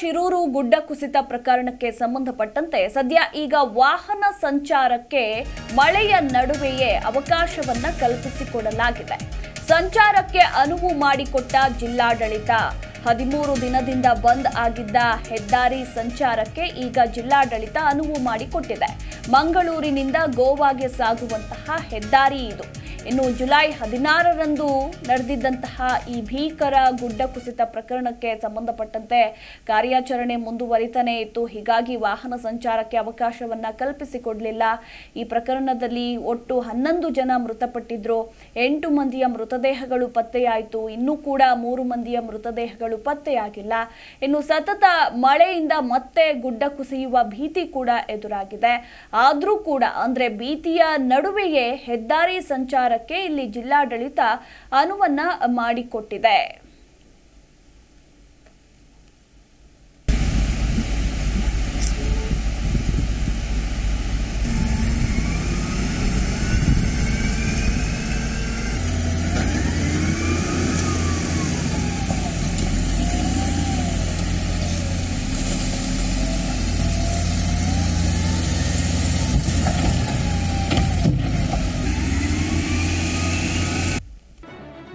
ಶಿರೂರು ಗುಡ್ಡ ಕುಸಿತ ಪ್ರಕರಣಕ್ಕೆ ಸಂಬಂಧಪಟ್ಟಂತೆ ಸದ್ಯ ಈಗ ವಾಹನ ಸಂಚಾರಕ್ಕೆ ಮಳೆಯ ನಡುವೆಯೇ ಅವಕಾಶವನ್ನ ಕಲ್ಪಿಸಿಕೊಡಲಾಗಿದೆ. ಸಂಚಾರಕ್ಕೆ ಅನುವು ಮಾಡಿಕೊಟ್ಟ ಜಿಲ್ಲಾಡಳಿತ ಹದಿಮೂರು ದಿನದಿಂದ ಬಂದ್ ಆಗಿದ್ದ ಹೆದ್ದಾರಿ ಸಂಚಾರಕ್ಕೆ ಈಗ ಜಿಲ್ಲಾಡಳಿತ ಅನುವು ಮಾಡಿಕೊಟ್ಟಿದೆ. ಮಂಗಳೂರಿನಿಂದ ಗೋವಾಗೆ ಸಾಗುವಂತಹ ಹೆದ್ದಾರಿ ಇದು. ಇನ್ನು ಜುಲೈ ಹದಿನಾರರಂದು ನಡೆದಿದ್ದಂತಹ ಈ ಭೀಕರ ಗುಡ್ಡ ಕುಸಿತ ಪ್ರಕರಣಕ್ಕೆ ಸಂಬಂಧಪಟ್ಟಂತೆ ಕಾರ್ಯಾಚರಣೆ ಮುಂದುವರಿತಾನೇ ಇತ್ತು. ಹೀಗಾಗಿ ವಾಹನ ಸಂಚಾರಕ್ಕೆ ಅವಕಾಶವನ್ನ ಕಲ್ಪಿಸಿಕೊಡಲಿಲ್ಲ. ಈ ಪ್ರಕರಣದಲ್ಲಿ ಒಟ್ಟು ಹನ್ನೊಂದು ಜನ ಮೃತಪಟ್ಟಿದ್ರು. ಎಂಟು ಮಂದಿಯ ಮೃತದೇಹಗಳು ಪತ್ತೆಯಾಯಿತು. ಇನ್ನೂ ಕೂಡ ಮೂರು ಮಂದಿಯ ಮೃತದೇಹಗಳು ಪತ್ತೆಯಾಗಿಲ್ಲ. ಇನ್ನು ಸತತ ಮಳೆಯಿಂದ ಮತ್ತೆ ಗುಡ್ಡ ಕುಸಿಯುವ ಭೀತಿ ಕೂಡ ಎದುರಾಗಿದೆ. ಆದರೂ ಕೂಡ ಅಂದ್ರೆ ಭೀತಿಯ ನಡುವೆಯೇ ಹೆದ್ದಾರಿ ಸಂಚಾರಕ್ಕೆ ಇಲ್ಲಿ ಜಿಲ್ಲಾಡಳಿತ ಅನುವನ್ನ ಮಾಡಿಕೊಟ್ಟಿದೆ.